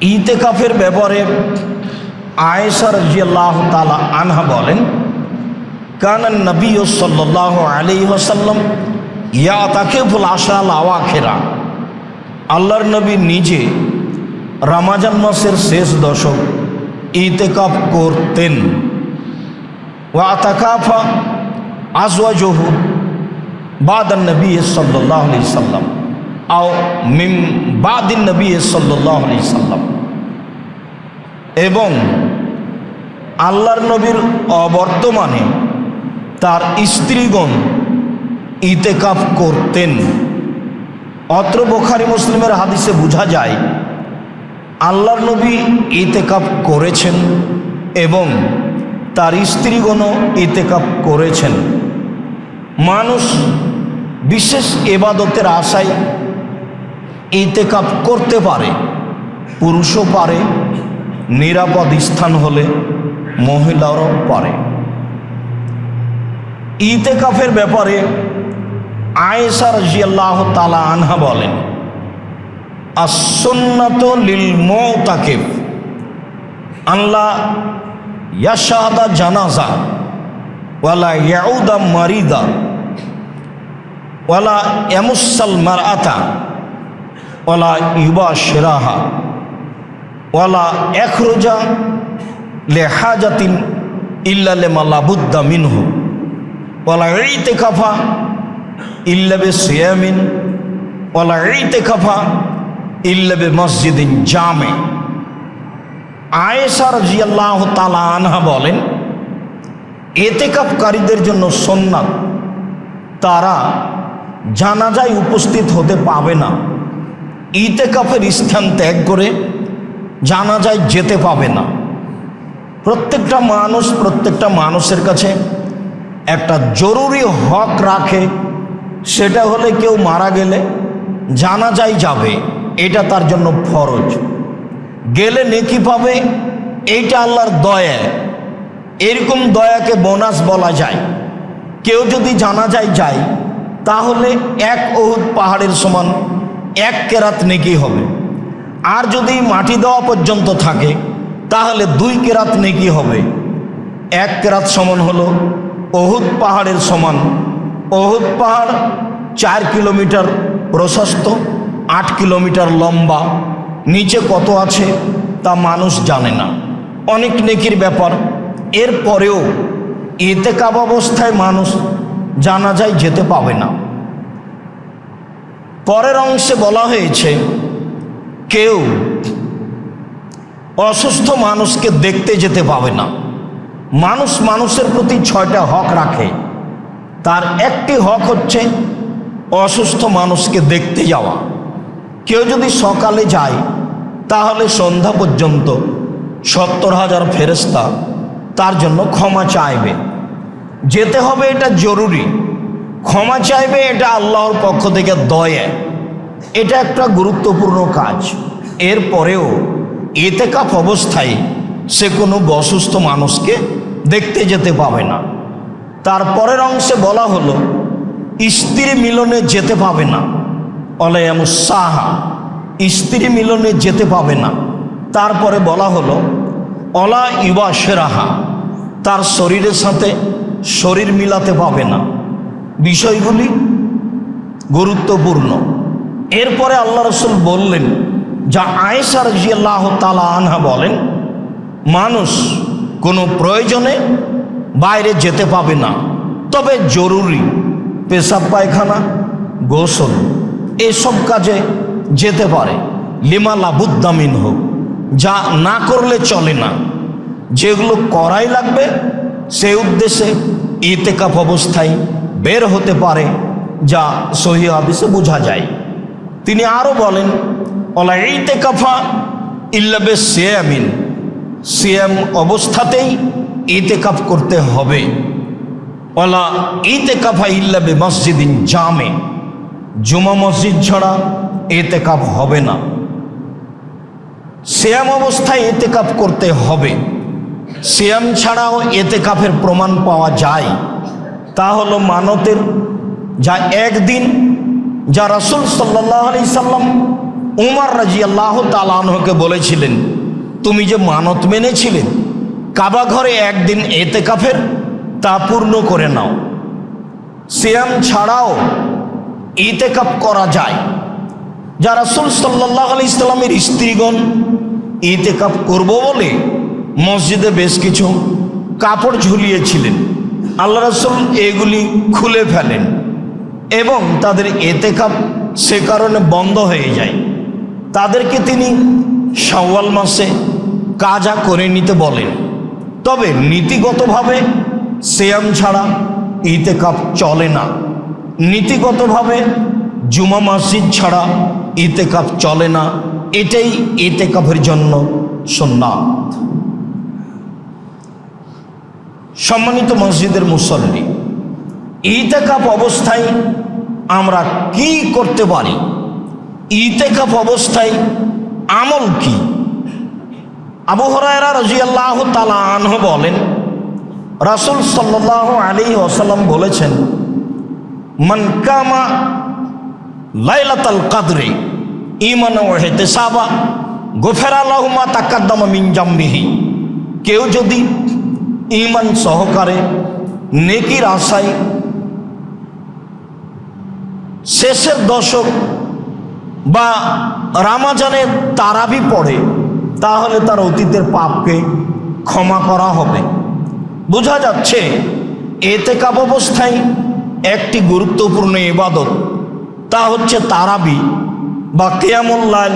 ইতেকাফের ব্যাপারে আয়েসার জিয়াল্লাহ তালা আনহা বলেন কানান নবী সাল্লাহ আলী ওসাল্লাম ইয়া তাকে ফুল আশাল আওয়া খেরা আল্লাহর নবী নিজে রামাজান মাসের শেষ দশক ইতেকাপ করতেন। ওয়া তাকাফা আজওয়াজহু বাদান নবী সাল্লাহ আলি সাল্লাম আও মিম বাদিন নবী সাল্লাহ আলি সাল্লাম। এবং আল্লাহর নবীর অবর্তমানে তার স্ত্রীগণ ইতেকাফ করতেন। অত্র বোখারি মুসলিমের হাদিসে বোঝা যায়, আল্লাহর নবী ইতেকাপ করেছেন এবং তার স্ত্রীগণও ইতেকাপ করেছেন। মানুষ বিশেষ এবাদতের আশায় ইতেকাপ করতে পারে, পুরুষও পারে, নিরাপদ স্থান হলে মহিলারাও পারে। ইতেকাফের ব্যাপারে আয়েসার জিয়াল্লাহ তালা আনহা বলেন আসন্নাত লিল মৌতাকেফ আল্লাহ ইয়াশাহাদা জানাজা, ওয়ালা ইয়াউদা মারিদা, ওয়ালা এমুসাল মার আতা ওয়ালা ইউবা সেরাহা ওয়ালা একরোজা লে হাজাতিন ইল্লালে মাল্লাবুদ্দা মিনহু, ওয়ালা এইতে কাফা ইল্লাবে সিয়ামিন, ওয়ালা এইতে কাফা ইল্লাবে মসজিদিন জামে। আয়েসার জিয়াল্লাহ তালা আনহা বলেন এতেকাপকারীদের জন্য সোননাথ তারা জানাজায় উপস্থিত হতে পাবে না। ইতেকাফের স্থান ত্যাগ করে জানাজায় যেতে পাবে না। প্রত্যেকটা মানুষ প্রত্যেকটা মানুষের কাছে একটা জরুরি হক রাখে, সেটা হলে কেউ মারা গেলে জানাজাই যাবে, এটা তার জন্য ফরজ। গেলে নেকি পাবে, এইটা আল্লাহর দয়া। এরকম দয়াকে বোনাস বলা যায়। কেউ যদি জানা যায় যায়, তাহলে এক ওহুদ পাহাড়ের সমান এক কেরাত নেকি হবে। আর যদি মাটি দেওয়া পর্যন্ত থাকে, তাহলে দুই কেরাত নেকি হবে। এক কেরাত সমান হলো অহুদ পাহাড়ের সমান। অহুদ পাহাড় চার কিলোমিটার প্রশস্ত, আট কিলোমিটার লম্বা। নিচে কত আছে তা মানুষ জানে না। অনেক নেকির ব্যাপার। এরপরেও এতে অবস্থায় মানুষ জানা যায় যেতে পাবে না। পরের অংশে বলা হয়েছে, কেউ অসুস্থ মানুষকে দেখতে যেতে পাবে না। মানুষ মানুষের প্রতি ছয়টা হক রাখে। তার একটি হক হচ্ছে অসুস্থ মানুষকে দেখতে যাওয়া। কেউ যদি সকালে যায়, তাহলে সন্ধ্যা পর্যন্ত সত্তর হাজার ফেরেস্তা তার জন্য ক্ষমা চাইবে। যেতে হবে এটা জরুরি। ক্ষমা চাইবে, এটা আল্লাহর পক্ষ থেকে দয়া। এটা একটা গুরুত্বপূর্ণ কাজ। এরপরেও এতেকাফ অবস্থায় সে কোনো অসুস্থ মানুষকে দেখতে যেতে পাবে না। তারপরের অংশে বলা হলো, স্ত্রী মিলনে যেতে পাবে না। অলায়াম সাহা, স্ত্রী মিলনে যেতে পাবে না। তারপরে বলা হলো, অলা ইবা সেরাহা তার শরীরের সাথে শরীর মিলাতে পাবে না। বিষয়গুলি গুরুত্বপূর্ণ। এরপরে আল্লাহ রসুল বললেন, যা আয়েসার জিয়াল্লাহ তালা আনহা বলেন, মানুষ কোনো প্রয়োজনে বাইরে যেতে পাবে না, তবে জরুরি পেশাব পায়খানা, গোসল, এসব কাজে যেতে পারে। লিমা লাবুদ্দামিন হোক যা না করলে চলে না। যেগুলো করাই লাগবে সেই উদ্দেশ্যে ইতেকাফ অবস্থায় বের হতে পারে, যা সহি হাদিসে বোঝা যায়। তিনি আরও বলেন অলা ইতেকাফা ইল্লাবে সিয়ামিন সিয়াম অবস্থাতেই ইতেকাফ করতে হবে। অলা ইতেকাফা ইল্লাবে মসজিদিন জামে। জুমা মসজিদ ছাড়া এতেকাপ হবে না। শ্যাম অবস্থায় এতেকাপ করতে হবে। শ্যাম ছাড়াও এতেকাফের প্রমাণ পাওয়া যায়। তা হলো মানতের যা একদিন যা রাসুল সাল্লাহ আলি সাল্লাম উমার রাজি আল্লাহ তালানহকে বলেছিলেন, তুমি যে মানত মেনেছিলে, কাবা ঘরে একদিন এতে কাফের তা পূর্ণ করে নাও। সিয়াম ছাড়াও ইতেকাপ করা যায়। যা রাসুল সাল্লাহ আলি ইসলামের স্ত্রীগণ ইতেকাপ করব বলে মসজিদে বেশ কিছু কাপড় ঝুলিয়েছিলেন। আল্লাহ রসুল এগুলি খুলে ফেলেন এবং তাদের এতেকাপ সে কারণে বন্ধ হয়ে যায়। তাদেরকে তিনি শাওয়াল মাসে কাজা করে নিতে বলেন। তবে নীতিগতভাবে সেয়াম ছাড়া ইতে ইতেকাপ চলে না। নীতিগতভাবে জুমা মসজিদ ছাড়া ইতে ইতেকাপ চলে না। এটাই ইতেকাফের জন্য সুন্নাত সম্মানিত মসজিদের মুসল্লি ইতেকাপ অবস্থায় আমরা কি করতে পারি? ইতেকাপ অবস্থায় আমল কি? আবু হরায়রা রাজিয়াল্লাহ তালা আনহ বলেন, রাসুল সাল্লাহ আলী ওসাল্লাম বলেছেন মনকামা লাইলাতাল কাদরে ইমান ওহেতে সাবা গোফের আল্লাহমা তাকাদ্দামা মিনজাম্বিহি কেউ যদি ইমান সহকারে, নেকির আশায়। শেষের দশক বা রামাজানের তারাবি পড়ে, তাহলে তার অতীতের পাপকে ক্ষমা করা হবে। বোঝা যাচ্ছে এতে কাপ অবস্থায় একটি গুরুত্বপূর্ণ ইবাদত, তা হচ্ছে তারাবি বা কেয়ামুল্লাল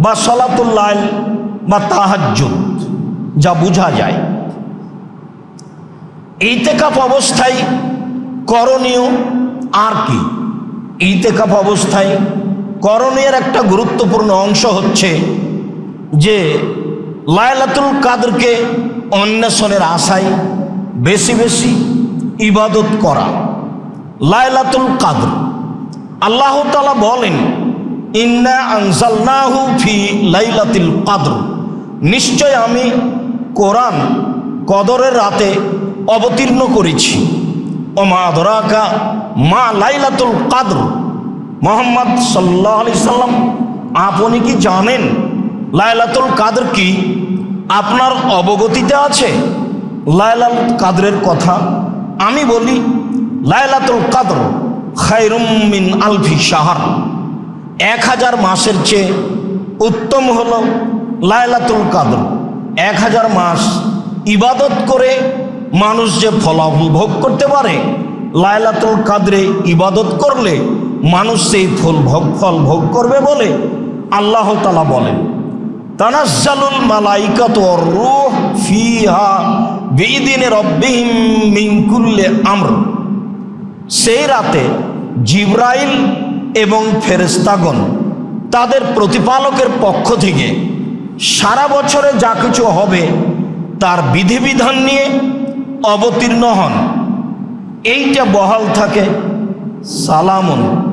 বা সলাতুল্লাল বা তাহাজ্জুদ, যা বোঝা যায়। ইতেকাপ অবস্থায় করণীয় আর কি? ইতেকাপ অবস্থায় করণীয়ের একটা গুরুত্বপূর্ণ অংশ হচ্ছে যে লায়লাতুল কাদরকে অন্বেষণের আশায় বেশি বেশি ইবাদত করা। লায়লাতুল কাদর। আল্লাহ তালা বলেন, ইন্না আনসালনাহু ফি লাইলাতিল কাদর। নিশ্চয় আমি কোরআন কদরের রাতে অবতীর্ণ করেছি। ও মা ধরাকা মা লাইলাতুল কাদর। মোহাম্মদ সাল্লাহ আলি সাল্লাম, আপনি কি জানেন লাইলাতুল কাদর কি? আপনার অবগতিতে আছে লাইলাল কাদরের কথা? আমি বলি, লাইলাতুল কাদর খায়রুম মিন আলফি শাহার। এক হাজার মাসের চেয়ে উত্তম হল লায়লাতুল কাদর। এক হাজার মাস ইবাদত করে মানুষ যে ফলাফল ভোগ করতে পারে লায়লাতুল কাদরে ইবাদত করলে মানুষ সেই ফল ভোগ ফল ভোগ করবে বলে আল্লাহ তালা বলেন। তানাজ্জালুল মালাইকাত রূহ ফিহা বিদিনে রব্বিহিম মিন কুল্লি আমর। সেই রাতে জিব্রাইল এবং ফেরেস্তাগণ তাদের প্রতিপালকের পক্ষ থেকে সারা বছরে যা কিছু হবে তার বিধিবিধান নিয়ে অবতীর্ণ হন। এইটা বহাল থাকে সালামুন।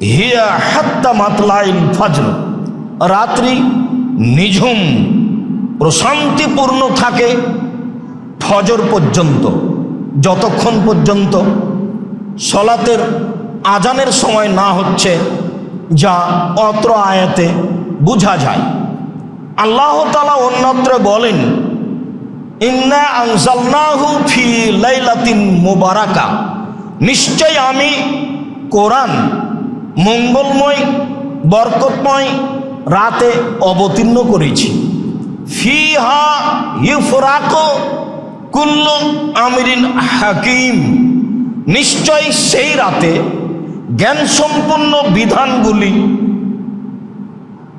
হিয়া হাত্তা মাতলাইল ফাজর। রাত্রি নিঝুম, প্রশান্তিপূর্ণ থাকে ফজর পর্যন্ত, যতক্ষণ পর্যন্ত সলাতের আজানের সময় না হচ্ছে যা অত্র আয়াতে বোঝা যায়। আল্লাহ তালা অন্যত্র বলেন ইন্না আনসালনাহু ফি লাইলাতিন মুবারাকা। নিশ্চয় আমি কোরআন মঙ্গলময়, বরকতময় রাতে অবতীর্ণ করেছি। ফিহা ইউফরাকো কুল্লু আমিরিন হাকিম। নিশ্চয় সেই রাতে জ্ঞান সম্পন্ন বিধানগুলি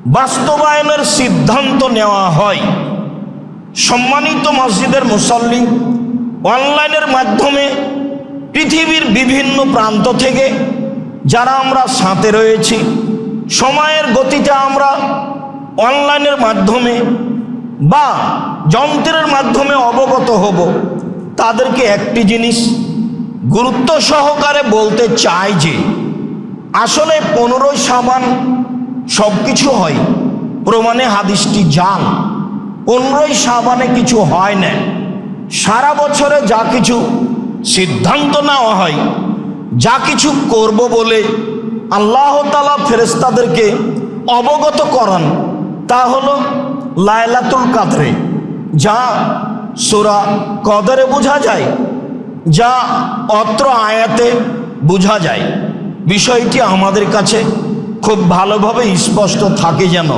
বাস্তবায়নের সিদ্ধান্ত নেওয়া হয়। সম্মানিত মসজিদের মুসল্লি, অনলাইনের মাধ্যমে পৃথিবীর বিভিন্ন প্রান্ত থেকে যারা আমরা সাঁতে রয়েছি, সময়ের গতিতে আমরা অনলাইনের মাধ্যমে বা যন্ত্রের মাধ্যমে অবগত হব। তাদেরকে একটি জিনিস গুরুত্ব সহকারে বলতে চাই যে, আসলে পনেরোই সাবান সব কিছু হয়, প্রমাণে হাদিসটি জাল পনেরোই সাবানে কিছু হয় না। সারা বছরে যা কিছু সিদ্ধান্ত নেওয়া হয়, যা কিছু করব বলে আল্লাহ তালা ফেরেস্তাদেরকে অবগত করান, তা হলো লায়লাতুল কাদরে, যা সোরা কদরে বোঝা যায়, যা অত্র আয়াতে বোঝা যায়। বিষয়টি আমাদের কাছে খুব ভালোভাবে স্পষ্ট থাকে যেন।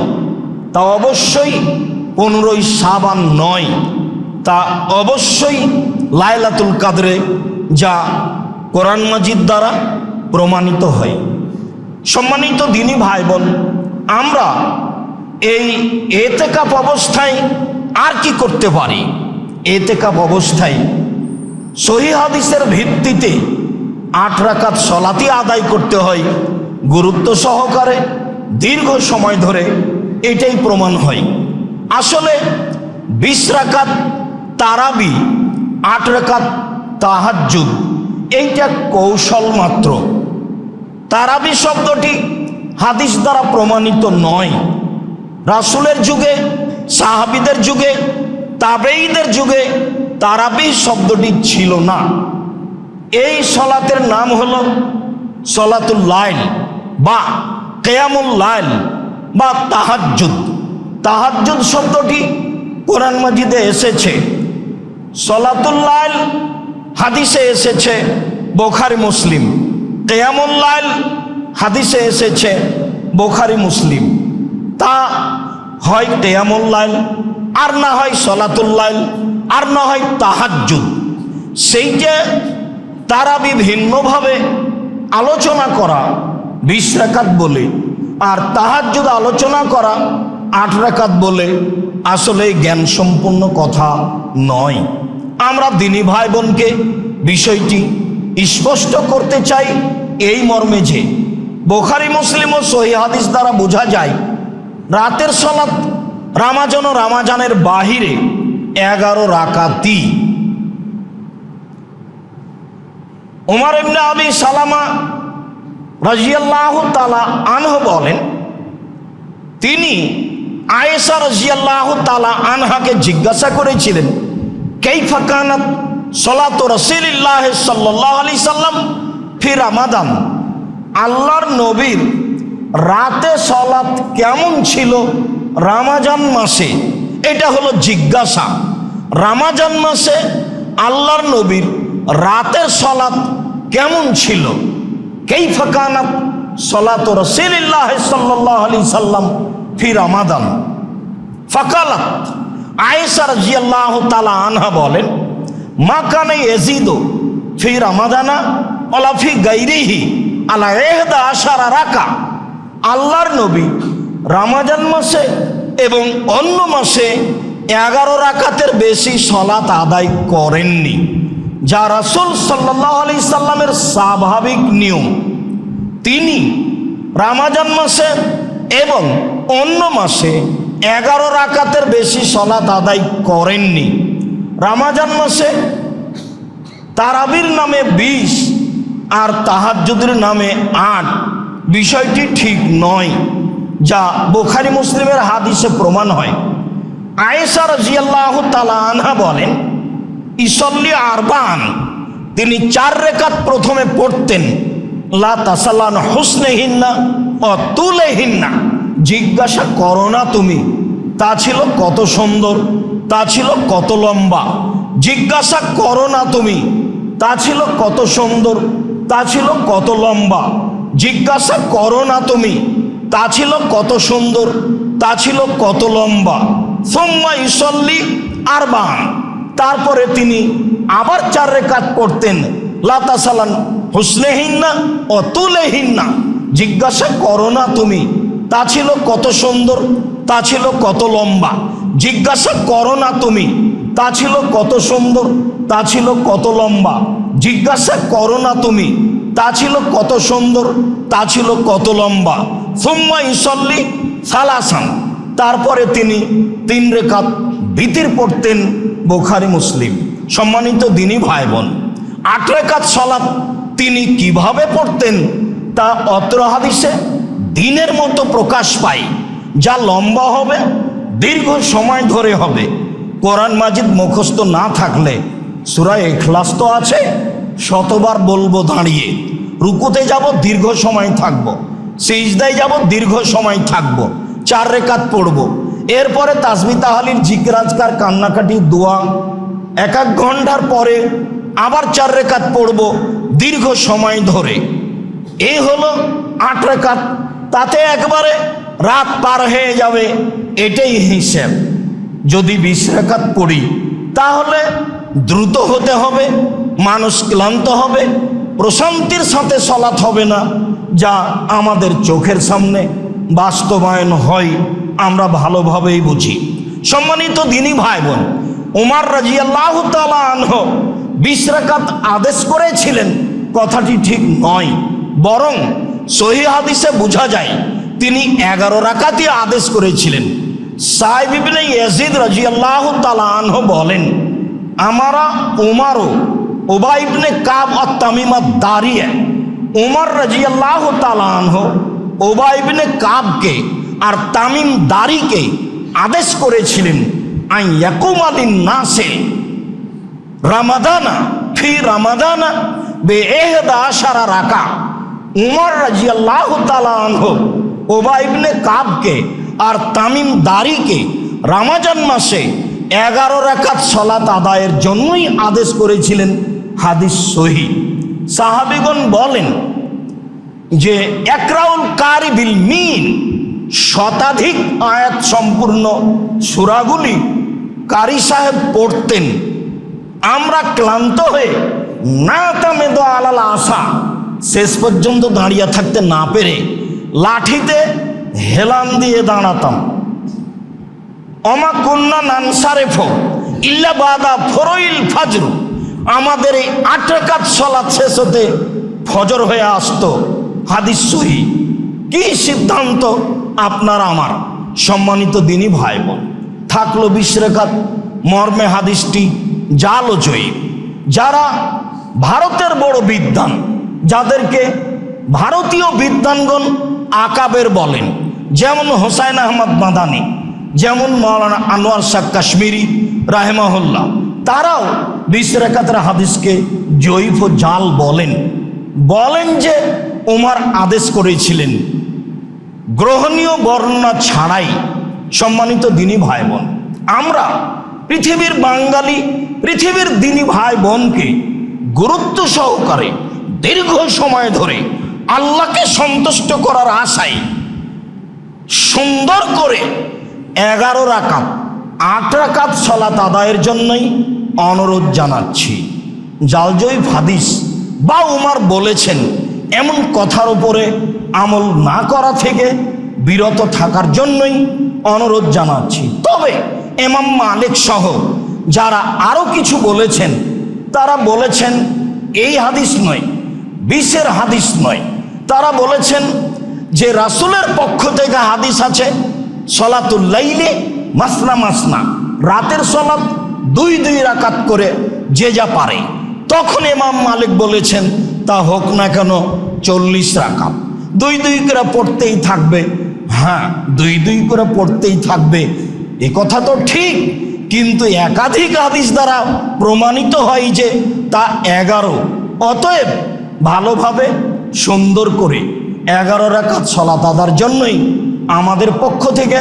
তা অবশ্যই পনেরোই সাবান নয়। তা অবশ্যই লায়লাতুল কাদরে যা কোরআন মাজিদ দ্বারা প্রমাণিত হয়। সম্মানিত দিনী ভাই বোন আমরা এই এতেকাপ অবস্থায় আর কি করতে পারি? এতেকাপ অবস্থায় সহি হাদিসের ভিত্তিতে আট রাকাত সলাতি আদায় করতে হয়, গুরুত্ব সহকারে দীর্ঘ সময় ধরে এটাই প্রমাণ হয়। আসলে বিশ রাকাত তারাবি, আট রাকাত তাহাজ্জুদ, এইটা কৌশল মাত্র। তারাবি শব্দটি হাদিস দ্বারা প্রমাণিত নয়। রাসুলের যুগে, সাহাবিদের যুগে তাবেইদের যুগে তারাবি শব্দটি ছিল না। এই সলাতের নাম হল সলাতুল লাইল বা কেয়ামুল লাইল বা তাহাজ্জুদ। তাহাজ্জুদ শব্দটি কোরআন মাজিদে এসেছে। সলাতুল লাইল হাদিসে এসেছে বোখারি মুসলিম। কেয়ামুল লাইল হাদিসে এসেছে বোখারি মুসলিম। তা হয় কেয়ামুল লাইল আর না হয় সলাতুল লাইল আর না হয় তাহাজুদ সেই যে তারা বিভিন্নভাবে আলোচনা করা, বিশ বলে, আর তাহাজ্জুদ আলোচনা করা আট রাকাত বলে আসলে জ্ঞান সম্পূর্ণ কথা নয়। আমরা দিনী ভাই বোনকে বিষয়টি স্পষ্ট করতে চাই এই মর্মে যে, বোখারি মুসলিম ও সহি দ্বারা বোঝা যায়, রাতের সলাৎ রামাজন ও রামাজানের বাহিরে এগারো রাকাতি উমার ইবনে আবি সালামা রাজিয়াল্লাহ তালা আনহ বলেন, তিনি আয়েশা রাজিয়াল্লাহ তালা আনহাকে জিজ্ঞাসা করেছিলেন কেই ফাকানাত সলাত রসিল্লাহ সাল্লাহ আলি সাল্লাম ফির আমাদান আল্লাহর নবীর রাতে সলাৎ কেমন ছিল রামাজান মাসে? এটা হলো জিজ্ঞাসা। রামাজান মাসে আল্লাহর নবীর রাতের সলাৎ কেমন ছিল? কেই ফাকানাত সলাত রসিল্লাহ সাল্লাহ আলি সাল্লাম ফি রামাদান। ফাকালাত আয়েশা রাজিয়াল্লাহ তালা আনহা বলেন, মা কানে এজিদো ফি রামাদানা অলা ফি গাইরিহি আলা এহদা আশারা রাকা। আল্লাহর নবী রামাজান মাসে এবং অন্য মাসে এগারো রাকাতের বেশি সলাত আদায় করেননি, যা রাসুল সাল্লাহ আলি সাল্লামের স্বাভাবিক নিয়ম। তিনি রামাজান মাসে এবং অন্য মাসে এগারো রাকাতের বেশি সলাত আদায় করেননি। রামাজান মাসে তারাবির নামে বিশ আর তাহাজ্জুদের নামে আট। বিষয়টি ঠিক নয়, যা বোখারি মুসলিমের হাদিসে প্রমাণ হয়। আয়েশা রাজিয়াল্লাহ তালা আনহা বলেন, ইসল্লি আরবান। তিনি চার রেখাত প্রথমে পড়তেন। লা তাসালান হুসনেহিন্না ও তুলেহিন্না। জিজ্ঞাসা করো না তুমি, তা ছিল কত সুন্দর, তা ছিল কত লম্বা। জিজ্ঞাসা করো না তুমি, তা ছিল কত সুন্দর, তা ছিল কত লম্বা। জিজ্ঞাসা করো না তুমি, তা ছিল কত সুন্দর, তা ছিল কত লম্বা। সোম্মা ইসল্লি আরবান। তারপরে তিনি আবার চার রেখাত পড়তেন লাতাসালান হুসনেহীন না তুলেহীন না জিজ্ঞাসা করো না তুমি, তা ছিল কত সুন্দর, তা ছিল কত লম্বা। জিজ্ঞাসা করো না তুমি, তা ছিল কত সুন্দর, তা ছিল কত লম্বা। জিজ্ঞাসা করো না তুমি, তা ছিল কত সুন্দর, তা ছিল কত লম্বা। সুম্মা ইসল্লি সালাসান। তারপরে তিনি তিন রেখাত ভীতির পড়তেন বোখারি মুসলিম। সম্মানিত দিনী ভাই বোন, আট রেখাত সলাপ তিনি কীভাবে পড়তেন, তা অত্র হাদিসে দিনের মতো প্রকাশ পায়। যা লম্বা হবে, দীর্ঘ সময় ধরে হবে। কোরআন মাজিদ মুখস্থ না থাকলে সুরায় এখলাস তো আছে, শতবার বলব দাঁড়িয়ে। রুকুতে যাব, দীর্ঘ সময় থাকব। সিজদায় যাব, দীর্ঘ সময় থাকব। চার রেখাত পড়ব। এরপরে তাসমি তাহালির জিকরাজকার কান্নাকাটি, দোয়া। এক এক ঘণ্টার পরে আবার চার রেখাত পড়ব। দীর্ঘ সময় ধরে। এই হলো আট রেখাত তাতে একবারে রাত পার হয়ে যাবে, এটাই হিসেব। যদি বিশ রেখাত পড়ি, তাহলে দ্রুত হতে হবে, মানুষ ক্লান্ত হবে, প্রশান্তির সাথে সলাৎ হবে না, যা আমাদের চোখের সামনে বাস্তবায়ন হয়, আমরা ভালোভাবেই বুঝি। সম্মানিত দিনী ভাই বোন উমার রাজি আল্লাহ আনহ বিশ রাকাত আদেশ করেছিলেন, কথাটি ঠিক নয়। বরং সহি হাদিসে বোঝা যায়, তিনি এগারো রাকাতই আদেশ করেছিলেন। সাহেব ইবনে ইয়াজিদ রাজিয়াল্লাহু তাআলা আনহু বলেন, আমারা উমারও ওবা ইবনে কাব আর তামিমা দাঁড়িয়ে উমর রাজিয়াল্লাহু তাআলা আনহু ওবা ইবনে কাবকে আর তামিম দারিকে আদেশ করেছিলেন আই ইয়াকুমাদিন নাসে রামাদানা, ফি রামাদানা বে এহদা আশারা রাকা। উমর রাজিয়াল্লাহু তাআলা আনহু, ওবা ইবনে কাবকে আর তামিম দারিকে রামাজান মাসে এগারো রাকাত সলাত আদায়ের জন্যই আদেশ করেছিলেন হাদিস সহি। সাহাবিগণ বলেন যে, একরাউল কারি বিল মিন, শতাধিক আয়াত সম্পূর্ণ সুরাগুলি কারি সাহেব পড়তেন। আমরা ক্লান্ত হয়ে না তামেদ আলাল আশা, শেষ পর্যন্ত দাঁড়িয়ে থাকতে না পেরে লাঠিতে হেলান দিয়ে দাঁড়াতাম। অমা কন্যা নানসারেফ ইল্লা বাদা ফরইল ফাজরু, আমাদের এই আট রাকাত সলাৎ শেষ হতে ফজর হয়ে আসতো। হাদিস সহি। কি সিদ্ধান্ত আপনার আমার? সম্মানিত দিনী ভাই বোন থাকল বিশ রেখাত মর্মে হাদিসটি জাল ও জয়ী যারা ভারতের বড় বিদ্বান, যাদেরকে ভারতীয় বিদ্বানগণ আকাবের বলেন। যেমন হোসাইন আহমদ মাদানি, যেমন মৌলানা আনোয়ার শাহ কাশ্মীরি, রাহেমাহুল্লাহ, তারাও বিশ রেখাতের হাদিসকে ও জাল বলেন। বলেন যে ওমার আদেশ করেছিলেন, গ্রহণীয় বর্ণনা ছাড়াই সম্মানিত দিনী ভাই বোন আমরা পৃথিবীর বাঙালি, পৃথিবীর দিনী ভাই বোনকে গুরুত্ব সহকারে দীর্ঘ সময় ধরে আল্লাহকে সন্তুষ্ট করার আশায় সুন্দর করে এগারো রাকাত, আট রাকাত সলাত আদায়ের জন্যই অনুরোধ জানাচ্ছি। জালজয়ী ফাদিস বা উমার বলেছেন, এমন কথার উপরে আমল না করা থেকে বিরত থাকার জন্যই অনুরোধ জানাচ্ছি। তবে এমাম মালিক সহ যারা আরও কিছু বলেছেন, তারা বলেছেন এই হাদিস নয় বিশের হাদিস নয়। তারা বলেছেন যে রাসুলের পক্ষ থেকে হাদিস আছে সলাতুল্লাইলে মাসনা মাসনা, রাতের সলাত দুই দুই রাকাত করে যে যা পারে। তখন এমাম মালিক বলেছেন, তা হোক না কেন, চল্লিশ রাকাত। দুই দুই করে পড়তেই থাকবে হ্যাঁ দুই দুই করে পড়তেই থাকবে এ কথা তো ঠিক, কিন্তু একাধিক হাদিস দ্বারা প্রমাণিত হয় যে তা এগারো। অতএব ভালোভাবে সুন্দর করে এগারো রাকাত সলাত আদার জন্যই আমাদের পক্ষ থেকে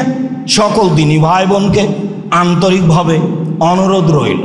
সকল দিনী ভাই বোনকে আন্তরিকভাবে অনুরোধ রইল।